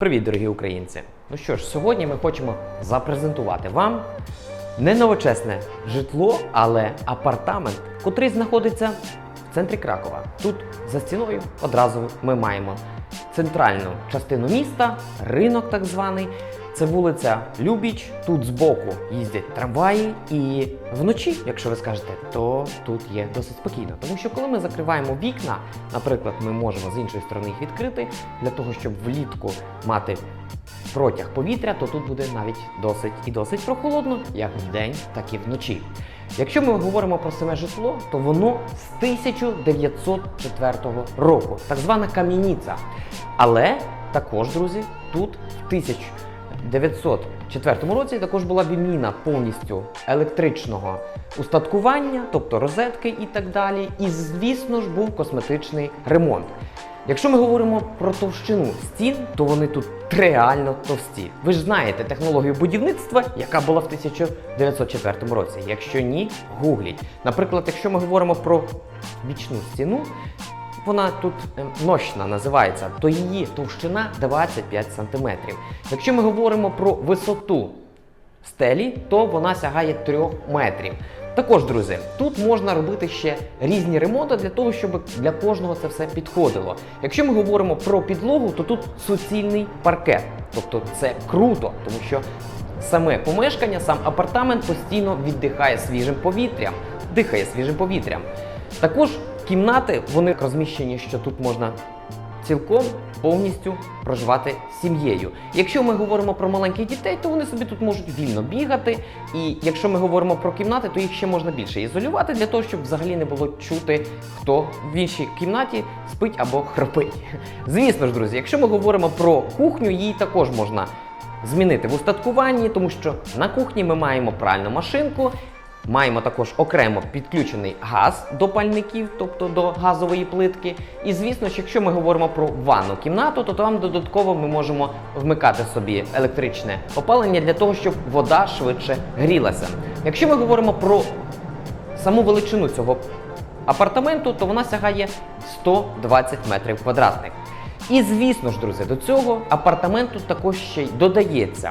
Привіт, дорогі українці! Ну що ж, сьогодні ми хочемо запрезентувати вам не новочесне житло, але апартамент, котрий знаходиться в центрі Кракова. Тут за стіною одразу ми маємо центральну частину міста, ринок так званий. Це вулиця Любіч. Тут збоку їздять трамваї, і вночі, якщо ви скажете, то тут є досить спокійно. Тому що коли ми закриваємо вікна, наприклад, ми можемо з іншої сторони їх відкрити для того, щоб влітку мати протяг повітря, то тут буде навіть досить і досить прохолодно, як вдень, так і вночі. Якщо ми говоримо про саме житло, то воно з 1904 року, так звана кам'яниця. Але також, друзі, тут в 1904 році також була відміна повністю електричного устаткування, тобто розетки і так далі. І, звісно ж, був косметичний ремонт. Якщо ми говоримо про товщину стін, то вони тут реально товсті. Ви ж знаєте технологію будівництва, яка була в 1904 році. Якщо ні, гугліть. Наприклад, якщо ми говоримо про бічну стіну, вона тут е, нощна називається, то її товщина 25 см. Якщо ми говоримо про висоту стелі, то вона сягає 3 метрів. Також, друзі, тут можна робити ще різні ремонти для того, щоб для кожного це все підходило. Якщо ми говоримо про підлогу, то тут суцільний паркет. Тобто це круто, тому що саме помешкання, сам апартамент постійно віддихає свіжим повітрям, дихає свіжим повітрям. Також кімнати вони розміщені, що тут можна цілком повністю проживати сім'єю. Якщо ми говоримо про маленьких дітей, то вони собі тут можуть вільно бігати. І якщо ми говоримо про кімнати, то їх ще можна більше ізолювати для того, щоб взагалі не було чути, хто в іншій кімнаті спить або храпить. Звісно ж, друзі, якщо ми говоримо про кухню, її також можна змінити в устаткуванні, тому що на кухні ми маємо пральну машинку. Маємо також окремо підключений газ до пальників, тобто до газової плитки. І звісно, що якщо ми говоримо про ванну кімнату, то там додатково ми можемо вмикати собі електричне опалення для того, щоб вода швидше грілася. Якщо ми говоримо про саму величину цього апартаменту, то вона сягає 120 метрів квадратних. І звісно ж, друзі, до цього апартаменту також ще й додається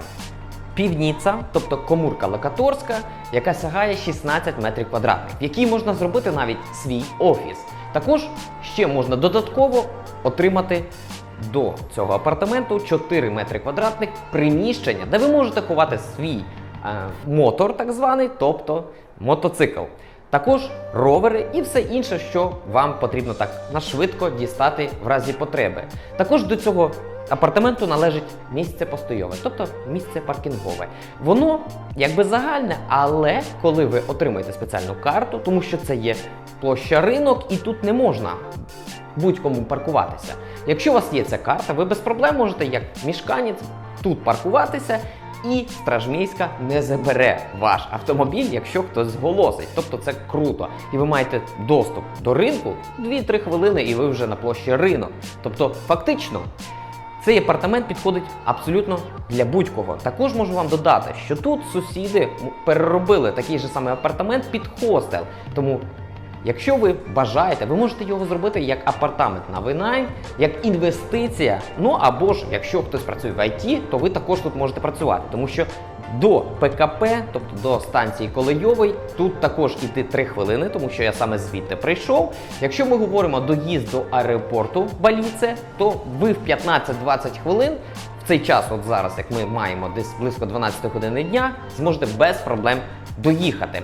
півніця, тобто комурка локаторська, яка сягає 16 метрів квадратних, в якій можна зробити навіть свій офіс. Також ще можна додатково отримати до цього апартаменту 4 метри квадратних приміщення, де ви можете ховати свій е, мотор, так званий, тобто мотоцикл. Також ровери і все інше, що вам потрібно так нашвидко дістати в разі потреби. Також до цього апартаменту належить місце постойове, тобто місце паркінгове. Воно якби загальне, але коли ви отримаєте спеціальну карту, тому що це є площа ринок, і тут не можна будь-кому паркуватися. Якщо у вас є ця карта, ви без проблем можете як мішканець тут паркуватися. І стражмійська не забере ваш автомобіль, якщо хтось зголосить. Тобто це круто. І ви маєте доступ до ринку 2-3 хвилини, і ви вже на площі ринок. Тобто, фактично, цей апартамент підходить абсолютно для будь-кого. Також можу вам додати, що тут сусіди переробили такий же самий апартамент під хостел. Тому Якщо ви бажаєте, ви можете його зробити як апартамент на винайм, як інвестиція. Ну або ж, якщо хтось працює в IT, то ви також тут можете працювати, тому що до ПКП, тобто до станції Колейової, тут також іти 3 хвилини, тому що я саме звідти прийшов. Якщо ми говоримо доїзд до аеропорту Баліце, то ви в 15-20 хвилин. В цей час, от зараз, як ми маємо десь близько 12 години дня, зможете без проблем доїхати.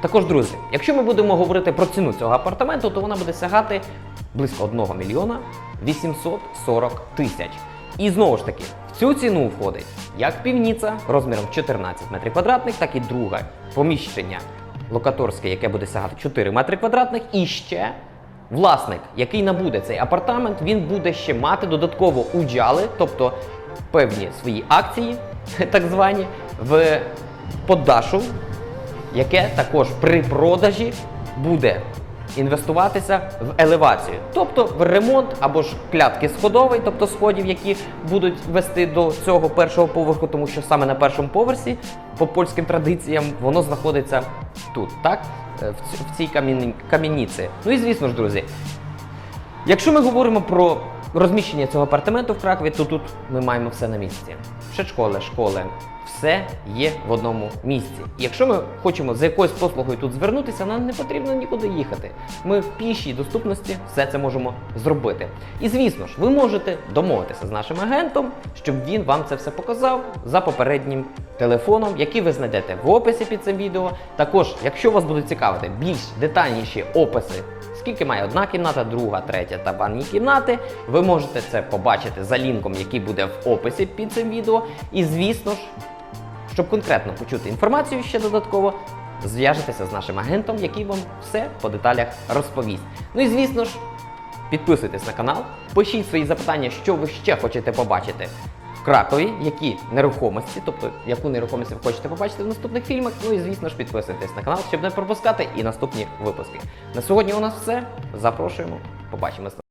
Також, друзі, якщо ми будемо говорити про ціну цього апартаменту, то вона буде сягати близько 1 мільйона 840 тисяч. І знову ж таки, цю ціну входить як півніця розміром 14 метрів квадратних, так і друге поміщення локаторське, яке буде сягати 4 метри квадратних, і ще власник, який набуде цей апартамент, він буде ще мати додатково удіали, тобто певні свої акції, так звані, в поддашу яке також при продажі буде інвестуватися в елевацію, тобто в ремонт або ж клятки сходової, тобто сходів, які будуть вести до цього першого поверху, тому що саме на першому поверсі, по польським традиціям, воно знаходиться тут, так? Е, В цій кам'яні- кам'яниці. Ну і звісно ж, друзі, Якщо ми говоримо про розміщення цього апартаменту в Кракові, то тут ми маємо все на місці. Школи, школи, все є в одному місці. Якщо ми хочемо за якоюсь послугою тут звернутися, нам не потрібно нікуди їхати. Ми в пішій доступності все це можемо зробити. І звісно ж, ви можете домовитися з нашим агентом, щоб він вам це все показав за попереднім телефоном, який ви знайдете в описі під цим відео. Також, якщо вас будуть цікавити більш детальніші описи, скільки має одна кімната, друга, третя та ванні кімнати, ви можете це побачити за лінком, який буде в описі під цим відео. І звісно ж, щоб конкретно почути інформацію ще додатково, зв'яжетеся з нашим агентом, який вам все по деталях розповість. Ну і звісно ж, підписуйтесь на канал, пишіть свої запитання, що ви ще хочете побачити в Кракові, які нерухомості, тобто яку нерухомість ви хочете побачити в наступних фільмах. Ну і звісно ж, підписуйтесь на канал, щоб не пропускати і наступні випуски. На сьогодні у нас все. Запрошуємо. Побачимось